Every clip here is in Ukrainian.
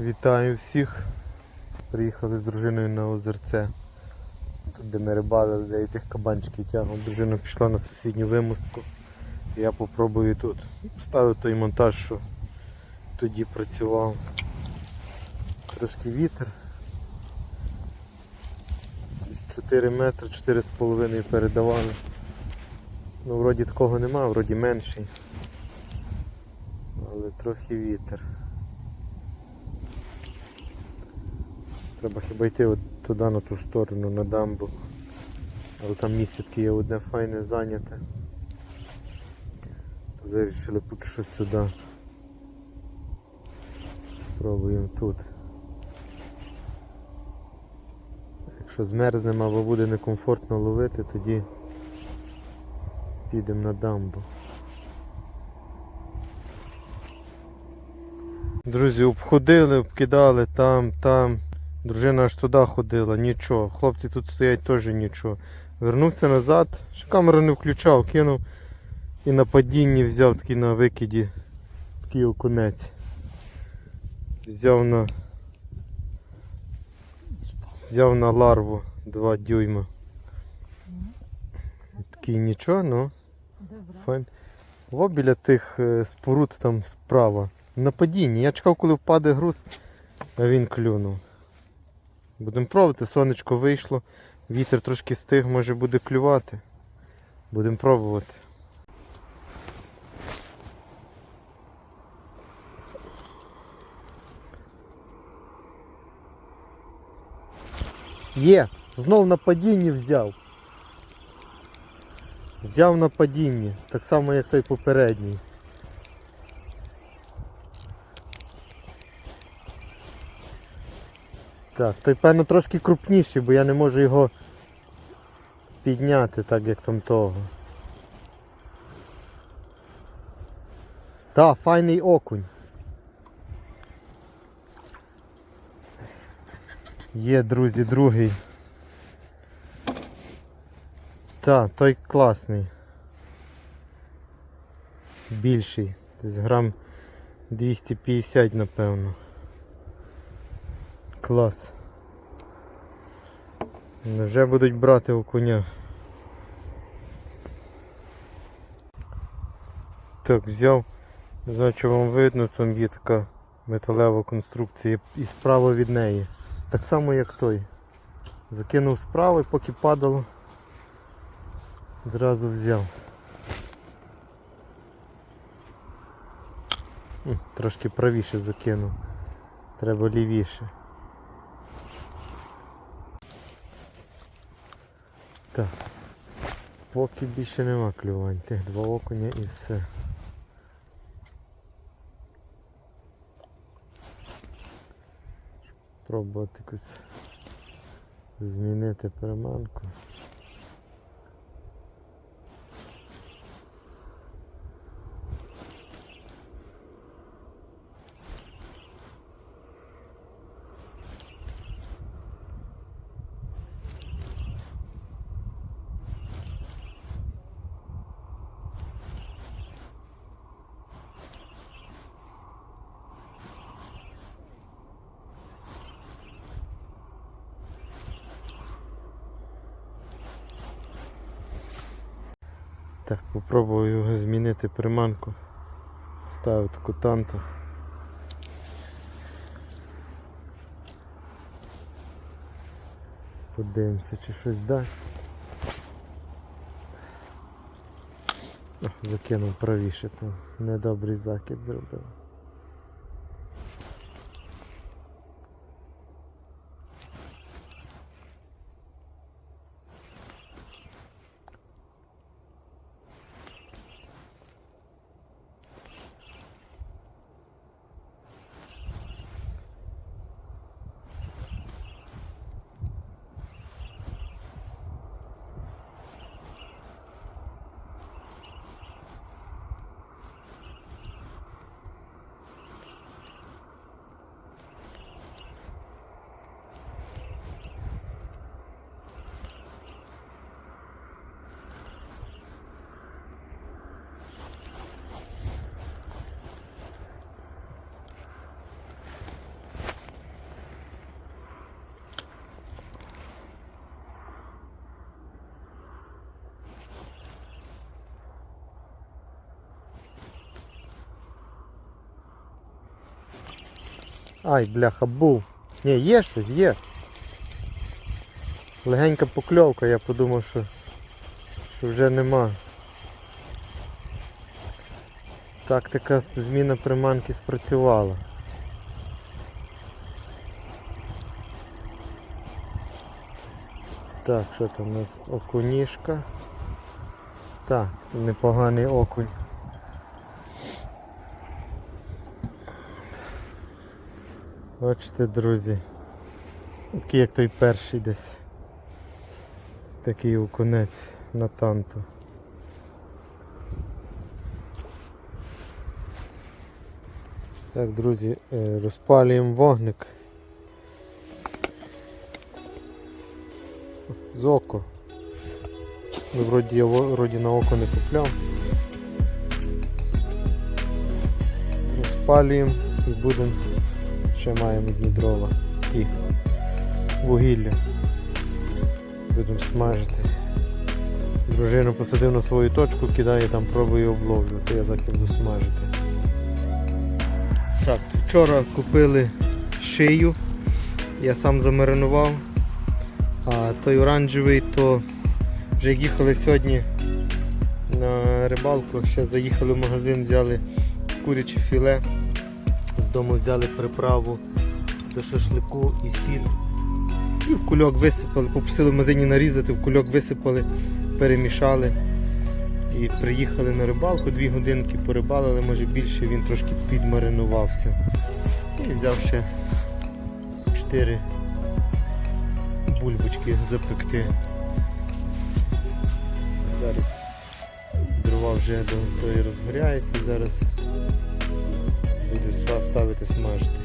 Вітаю всіх. Приїхали з дружиною на озерце. Тут де ми рибалили, де я тих кабанчиків тягнув. Дружина пішла на сусідню вимостку. Я попробую тут. Поставив той монтаж, що тоді працював. Трошки вітер. 4 метри, 4,5 передавали. Ну, вроді такого нема, вроді менший. Але трохи вітер. Треба хіба йти от туди на ту сторону, на дамбу. Але там місце таке є одне файне зайняте. Вирішили поки що сюди. Пробуємо тут. Якщо змерзнемо або буде некомфортно ловити, тоді підемо на дамбу. Друзі, обходили, обкидали там, там. Дружина аж туди ходила, нічого. Хлопці тут стоять теж нічого. Вернувся назад, ще камеру не включав, кинув і на падінні взяв такий на викиді такий окунець. Взяв на взяв на ларву 2 дюйма. Такий нічого, ну файн. Во біля тих е, споруд там справа. На падінні. Я чекав, коли впаде груз, а він клюнув. Будемо пробувати, сонечко вийшло, вітер трошки стиг, може буде клювати. Будемо пробувати. Є, знов на падінні взяв. Взяв на падінні, так само як той попередній. Так, той певно трошки крупніший, бо я не можу його підняти так як там того. Так, файний окунь. Є, друзі, другий. Так, той класний. Більший. Десь грам 250, напевно. Клас. Вже будуть брати у коня. Так, взяв, не знаю, чи вам видно, там є така металева конструкція і справа від неї. Так само як той. Закинув справа і поки падало, зразу взяв. Трошки правіше закинув. Треба лівіше. Так. Поки більше нема клювань. Тих два окуня і все. Пробувати якось змінити приманку. Так, попробую змінити приманку. Ставив таку танту. Подивимося, чи щось дасть. О, закинув правіше, то недобрий закид зробив. Ай, бляха, був. Ні, є щось, є. Легенька покльовка, я подумав, що, що вже нема. Тактика зміна приманки спрацювала. Так, що там у нас окунішка. Так, непоганий окунь. Бачите, друзі. Такий як той перший десь. Такий окунець на танту. Так, друзі, е, розпалюємо вогник. З око. Вроді я вроді на око не купляв. Розпалюємо і будемо ще маємо одні дрова. Ті вугілля. Будемо смажити. Дружину посадив на свою точку, кидає там, пробую обловлювати, я так буду смажити. Так, вчора купили шию, я сам замаринував, а той оранжевий, то вже їхали сьогодні на рибалку, ще заїхали в магазин, взяли куряче філе, дому взяли приправу до шашлику і сіль. І в кульок висипали, попросили в магазині нарізати, в кульок висипали, перемішали. І приїхали на рибалку, дві годинки порибалили, може більше, він трошки підмаринувався. І взяв ще 4 бульбочки запекти. Зараз дрова вже до тої розгоряється, зараз ставити смажити.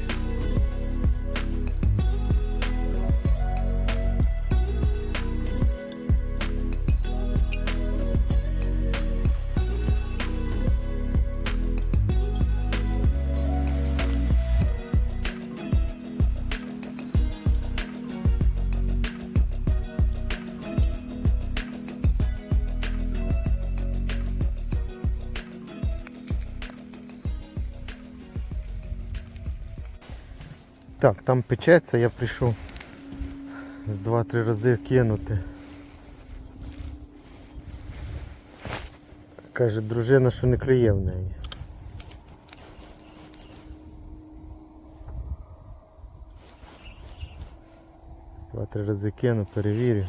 Так, там печеться, я прийшов з 2-3 рази кинути. Каже дружина, що не клює в неї. Два-три рази кину, перевірю.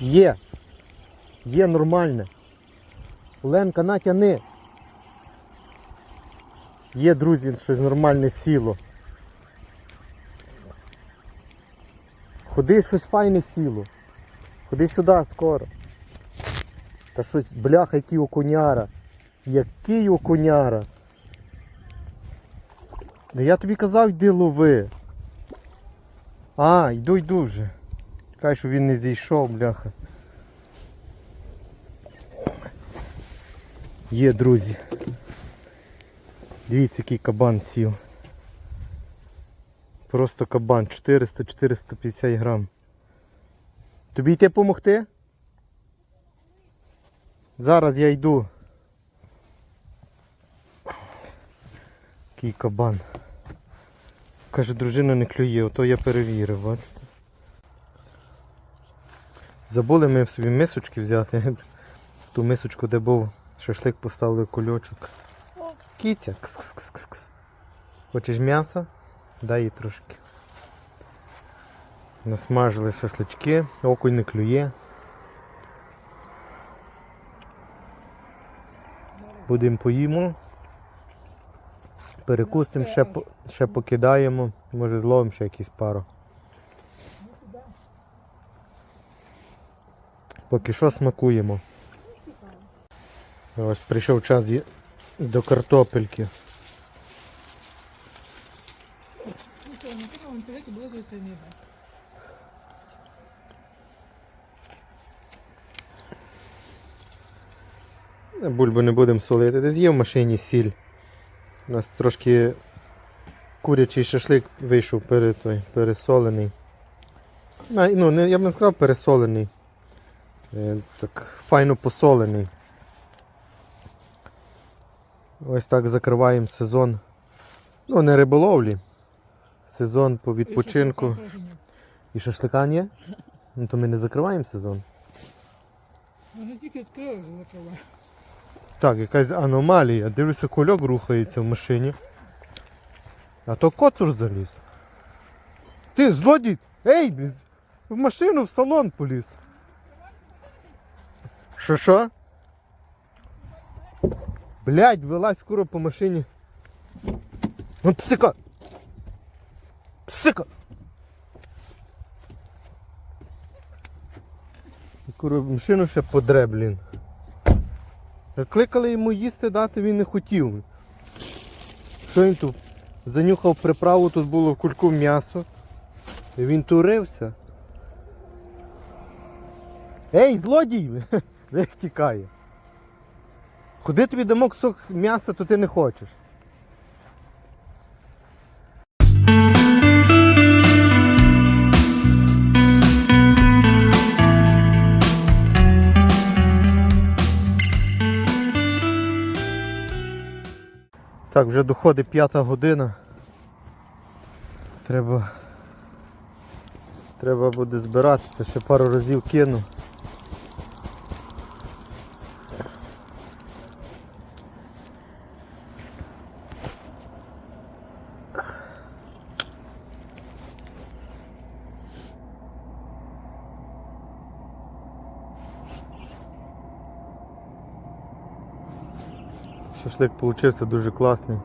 Є. Є нормальне. Ленка, натяни. Є, друзі, щось нормальне сіло. Ходи щось файне сіло. Ходи сюди скоро. Та щось, бляха, який окуняра. Який окуняра. Я тобі казав, йди лови. А, йду, йду вже. Чекай, щоб він не зійшов, бляха. Є, друзі. Дивіться, який кабан сів. Просто кабан 400-450 грам. Тобі йти допомогти? Зараз я йду. Який кабан. Каже, дружина не клює, ото я перевірив, бачите. Забули ми собі мисочки взяти. Ту мисочку, де був шашлик, поставили кульочок. Кіця. Кс-кс-кс-кс. Хочеш м'яса? Дай їй трошки. Насмажили шашлички, окунь не клює. Будемо поїмо. Перекусимо, ще, ще покидаємо. Може зловимо ще якісь пару. Поки що смакуємо. Ось прийшов час до картопельки. Бульбу не будемо солити. Десь є в машині сіль. У нас трошки курячий шашлик вийшов пере, той, пересолений. Ну, я б не сказав пересолений. Е, так файно посолений. Ось так закриваємо сезон. Ну, не риболовлі. Сезон по відпочинку. І що, що, що, шашлика ні? Ну то ми не закриваємо сезон. Ми тільки відкрили, закриваємо. Так, якась аномалія. Дивлюся, кульок рухається в машині. А то коцур заліз. Ти злодій! Ей! В машину, в салон поліз. Що що? Блядь, вилазь скоро по машині. Ну псика! Псика! Куро, машину ще подре, блін. Кликали йому їсти дати, він не хотів. Що він тут? Занюхав приправу, тут було в кульку м'ясо. Він турився. Ей, злодій! Де тікає? Ходи тобі дамо кусок м'яса, то ти не хочеш. Так, вже доходить п'ята година. Треба. Треба буде збиратися, ще пару разів кину. Шашлик получився дуже класний.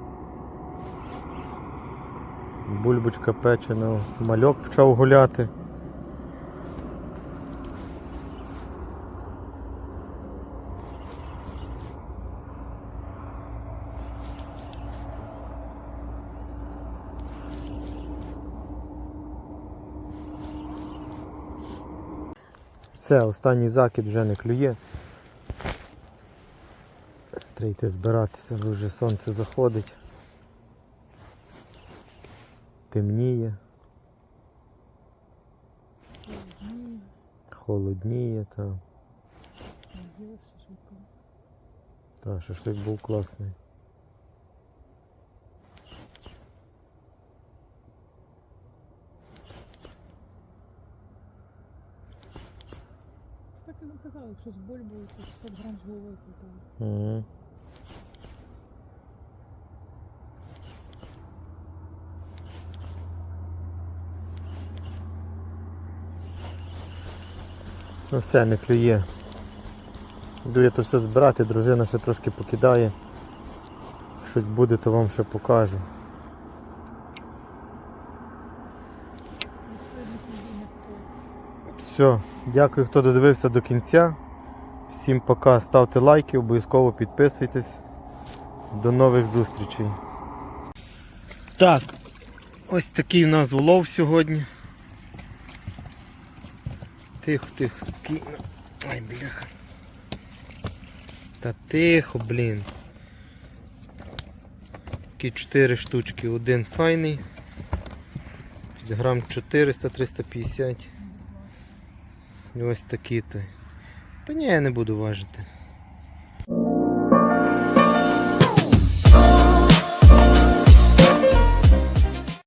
Бульбочка печена, мальок почав гуляти. Все, останній закид вже не клює. Треба йти збиратися, бо вже сонце заходить. Темніє, холодніє, та, та шашлик був класний. Так і наказали, що з бульбою, то 60 грам з головою хватало. Ну все, не клює. Йду я то все збирати, дружина ще трошки покидає. Щось буде, то вам ще покажу. Все, дякую, хто додивився до кінця. Всім пока, ставте лайки, обов'язково підписуйтесь. До нових зустрічей. Так, ось такий в нас улов сьогодні. Тихо, тихо, спокійно. Ай, бляха. Та тихо, блін. Такі 4 штучки, один файний. Грам 400-350. І ось такі то. Та ні, я не буду важити.